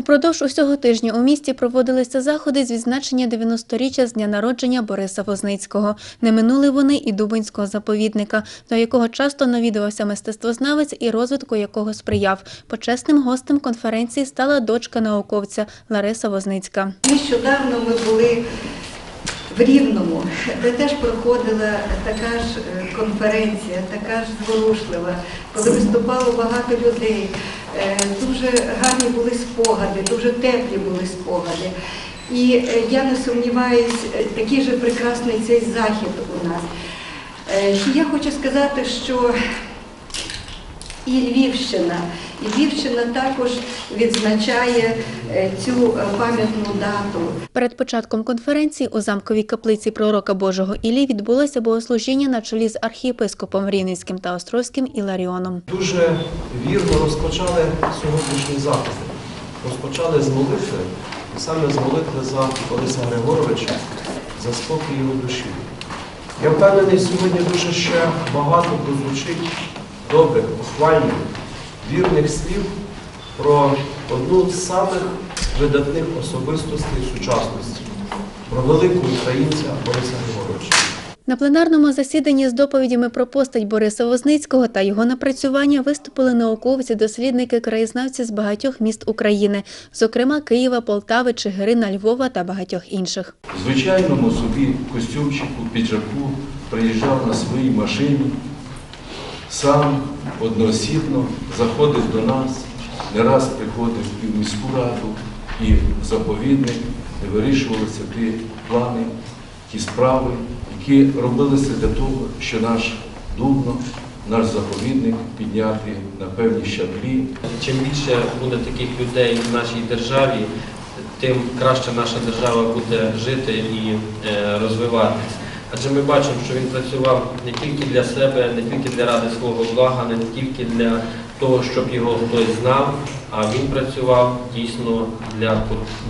Упродовж усього тижня у місті проводилися заходи з відзначення 90-річчя з дня народження Бориса Возницького. Не минули вони і Дубинського заповідника, до якого часто навідувався мистецтвознавець і розвитку якого сприяв. Почесним гостем конференції стала дочка науковця Лариса Возницька. Нещодавно ми були в Рівному, де теж проходила така ж е, конференція, така ж зворушлива, коли виступало багато людей. Е, Дуже гарні були спогади, дуже теплі були спогади. І е, я не сумніваюсь, такий же прекрасний цей захід у нас. Я хочу сказати, що і Львівщина. І Львівщина також відзначає е, цю е, пам'ятну дату. Перед початком конференції у замковій каплиці пророка Божого Іллі відбулося богослужіння на чолі з архієпископом Рівненським та Острозьким Іларіоном. Дуже вірно розпочали сьогоднішні заходи. Розпочали з молитви, і саме з молитви за Бориса Григоровича, за спокій його душі. Я впевнений, сьогодні дуже ще багато прозвучить добрих, похвальних, вірних слів про одну з самих видатних особистостей сучасності, про великого українця Бориса Григоровича. На пленарному засіданні з доповідями про постать Бориса Возницького та його напрацювання виступили науковці, дослідники, краєзнавці з багатьох міст України, зокрема Києва, Полтави, Чигирина, Львова та багатьох інших. В звичайному собі костюмчику, піджаку приїжджав на своїй машині, сам одноосібно заходив до нас, не раз приходив і в міську раду, і в заповідник, де вирішувалися ті плани, ті справи, які робилися для того, що наш Дубно, наш заповідник підняти на певні щаблі, Чим більше буде таких людей в нашій державі, тим краще наша держава буде жити і е, розвиватися. Адже ми бачимо, що він працював не тільки для себе, не тільки для ради свого блага, не тільки для того, щоб його хтось знав, а він працював дійсно для,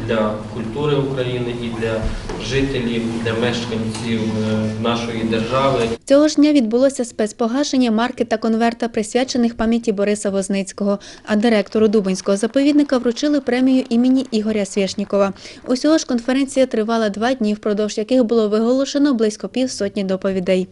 для культури України і для жителів, для мешканців е, нашої держави. Цього ж дня відбулося спецпогашення марки та конверта, присвячених пам'яті Бориса Возницького. А директору Дубинського заповідника вручили премію імені Ігоря Свєшнікова. Усього ж конференція тривала два дні, впродовж яких було виголошено близько півсотні доповідей.